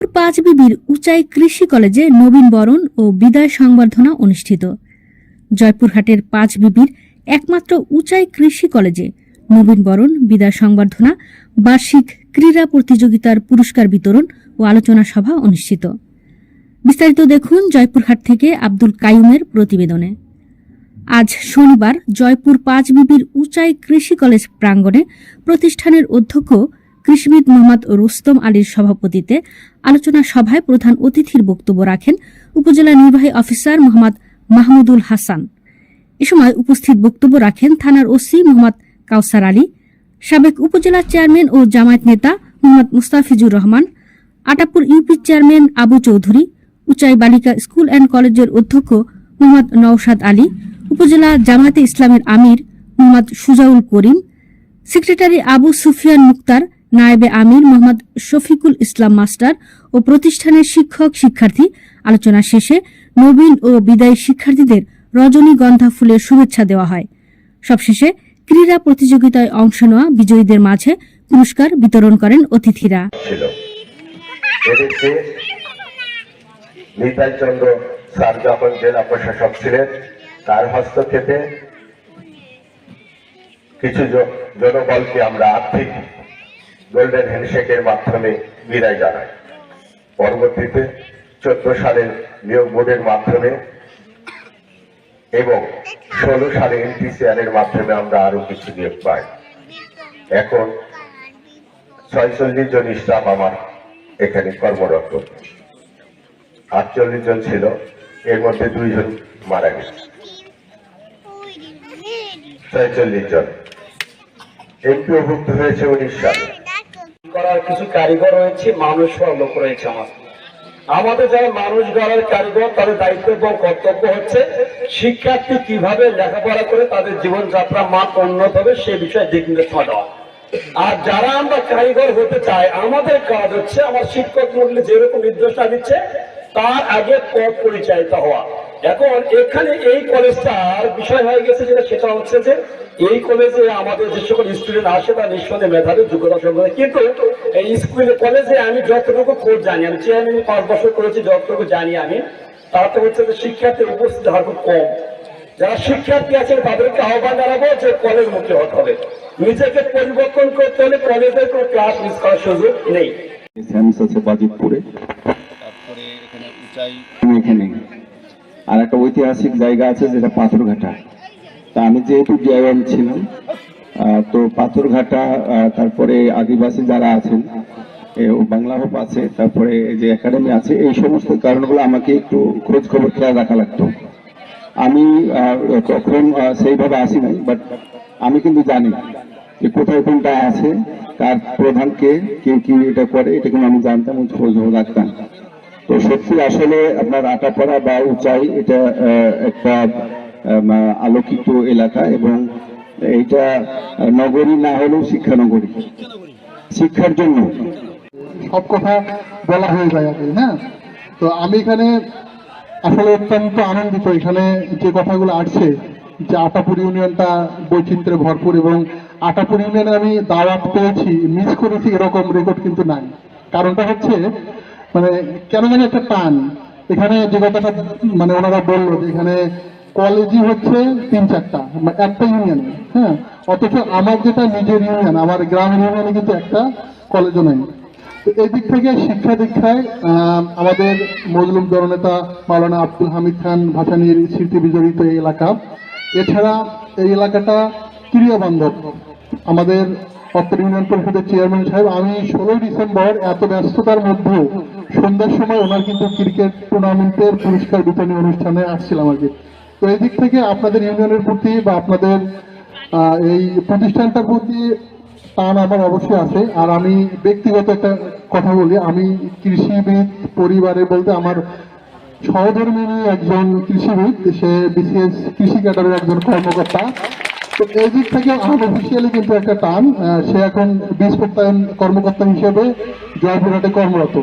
পাঁচ বিবির উচাই কৃষি কলেজে নবীন বরণ ও বিদায় সংবর্ধনা অনুষ্ঠিত। জয়পুরহাটের পাঁচ বিবির একমাত্র উচাই কৃষি কলেজে নবীন বরণ, বিদায় সংবর্ধনা, বার্ষিক ক্রীড়া প্রতিযোগিতার পুরস্কার বিতরণ ও আলোচনা সভা অনুষ্ঠিত। বিস্তারিত দেখুন জয়পুরহাট থেকে আব্দুল কাইউমের প্রতিবেদনে। আজ শনিবার জয়পুর পাঁচ বিবির উচাই কৃষি কলেজ প্রাঙ্গণে প্রতিষ্ঠানের অধ্যক্ষ কৃষিবিদ মোহাম্মদ রুস্তম আলীর সভাপতিতে আলোচনা সভায় প্রধান অতিথির বক্তব্য রাখেন উপজেলা নির্বাহী অফিসার মোহাম্মদ মাহমুদুল হাসান। এ সময় উপস্থিত বক্তব্য রাখেন থানার ওসি মোহাম্মদ কাউসার আলী, সাবেক উপজেলা চেয়ারম্যান ও জামায়াত নেতা মোহাম্মদ মুস্তাফিজুর রহমান, আটাপুর ইউপি চেয়ারম্যান আবু চৌধুরী, উচাই বালিকা স্কুল অ্যান্ড কলেজের অধ্যক্ষ মোহাম্মদ নওশাদ আলী, উপজেলা জামায়াতে ইসলামের আমির মোহাম্মদ সুজাউল করিম, সেক্রেটারি আবু সুফিয়ান মুক্তার নায়েবে আমির মোহাম্মদ শফিকুল ইসলাম মাস্টার ও প্রতিষ্ঠানের শিক্ষক শিক্ষার্থী। আলোচনা শেষে নবীন ও বিদায়ী শিক্ষার্থীদের রজনীগন্ধা ফুলের শুভেচ্ছা দেওয়া হয়। সবশেষে ক্রীড়া প্রতিযোগিতায় অংশ নেওয়া বিজয়ীদের মাঝে পুরস্কার বিতরণ করেন অতিথিরা। স্যার যখন জেলা প্রশাসক ছিলেন, তার হস্তক্ষেপে কিছু জনবলকে আমরা আর্থিক গোল্ডেন হ্যান্ডশেকের মাধ্যমে বিদায় জানায়। পরবর্তীতে চোদ্দ সালের নিয়োগ বোর্ডের মাধ্যমে এবং ষোলো সালে এনপিসিআর এর মাধ্যমে আমরা আরও কিছু নিয়োগ পাই। এখন ছয়চল্লিশ জন স্টাফ আমার এখানে কর্মরত। আটচল্লিশ জন ছিল, এর মধ্যে দুইজন মারা গেছে। ছয়চল্লিশ জন। এমপিওভুক্ত হয়েছে উনিশ সালে। করার কিছু কারিগর রয়েছে, মানুষ লোক রয়েছে আমার। আমাদের যারা মানুষ গড়ার কারিগর, তাদের দায়িত্ব এবং কর্তব্য হচ্ছে শিক্ষার্থী কীভাবে লেখাপড়া করে তাদের জীবনযাত্রা মান উন্নত হবে সে বিষয়ে দিক নির্দেশনা দেওয়া। আর যারা আমরা কারিগর হতে চাই, আমাদের কাজ হচ্ছে আমার শিক্ষক মন্ডলী যেরকম নির্দেশনা দিচ্ছে, তার আগে পথ পরিচালিত হওয়া। এখন এখানে এই কলেজটার বিষয় হয়ে গেছে যেটা, সেটা হচ্ছে যে এই কলেজে আমাদের যে সকল স্টুডেন্ট আসে, তার নিঃসন্দেহে মেধাবী, যোগ্যতা সম্পন্ন। কিন্তু এই স্কুলে কলেজে আমি যতটুকু খোঁজ জানি আমি চেয়ারম্যান পাঁচ বছর করেছি যতটুকু জানি আমি তাতে হচ্ছে যে শিক্ষার্থীর উপস্থিতি হার খুব কম। যারা শিক্ষার্থী আছেন তাদেরকে আহ্বান জানাব যে কলেজ মুখী হতে হবে। নিজেকে পরিবর্তন করতে হলে কলেজের কোনো ক্লাস মিস করার সুযোগ নেই। স্যামস আছে বাজিতপুরে। তারপরে এখানে উঁচাই এখানে। আর একটা ঐতিহাসিক জায়গা আছে যেটা পাথরঘাটা। তা আমি যেহেতু ডিআইএম ছিলাম তো পাথরঘাটা তারপরে আদিবাসী যারা আছেন বাংলা হোপ আছে তারপরে যে একাডেমি আছে এই সমস্ত কারণগুলো আমাকে একটু খোঁজ খবর খেয়াল রাখা লাগতো। আমি তখন সেইভাবে আসি নাই বাট আমি কিন্তু জানি যে কোথায় কোনটা আছে কার প্রধানকে কে কি এটা করে এটা কিন্তু আমি জানতাম খোঁজ রাখতাম। তো সত্যি আসলে আপনার আটাপাড়া বা উঁচাই এটা একটা আলোকিত এলাকা এবং আহ, নগরী না হলেও শিক্ষানগরী। শিক্ষার জন্য। সব কথা বলা হয়ে যায় কি, হ্যাঁ? তো আমি এখানে আসলে অত্যন্ত আনন্দিত। এখানে যে কথাগুলো আসছে যে আটাপুর ইউনিয়নটা বৈচিত্র্যে ভরপুর এবং আটাপুর ইউনিয়নে আমি দাওয়াত পেয়েছি মিস করেছি এরকম রেকর্ড কিন্তু নাই। কারণটা হচ্ছে মানে কেন জানি একটা টান। এখানে যে কথাটা মানে ওনারা বলল যে এখানে কলেজই হচ্ছে তিন চারটা মানে একটা ইউনিয়ন হ্যাঁ? অথচ আমার যেটা নিজের ইউনিয়ন আমার গ্রামের ইউনিয়নে কিন্তু একটা কলেজও নেই। তো এই দিক থেকে শিক্ষা দীক্ষায় আমাদের মজলুম জননেতা মাওলানা আব্দুল হামিদ খান ভাসানির স্মৃতি বিজড়িত এই এলাকা। এছাড়া এই এলাকাটা ক্রিয়া বান্ধব। আমাদের অত্তর ইউনিয়ন পরিষদের চেয়ারম্যান সাহেব, আমি ষোলোই ডিসেম্বর এত ব্যস্ততার মধ্যেও সন্ধ্যার সময় ওনার কিন্তু ক্রিকেট টুর্নামেন্টের পুরস্কার বিতরণী অনুষ্ঠানে আসছিলাম আর কি। তো এই দিক থেকে আপনাদের ইউনিয়নের প্রতি বা আপনাদের এই প্রতিষ্ঠানটার প্রতি টান আমার অবশ্যই আছে। আর আমি ব্যক্তিগত একটা কথা বলি, আমি কৃষিবিদ পরিবারে বলতে আমার সহধর্মিনী একজন কৃষিবিদ, সে বিশেষ কৃষি ক্যাডারের একজন কর্মকর্তা। তো এই দিক থেকে আনঅফিসিয়ালি কিন্তু একটা টান সে এখন বীজ প্রত্যয়ন কর্মকর্তা হিসেবে জয়পুরহাটে কর্মরত।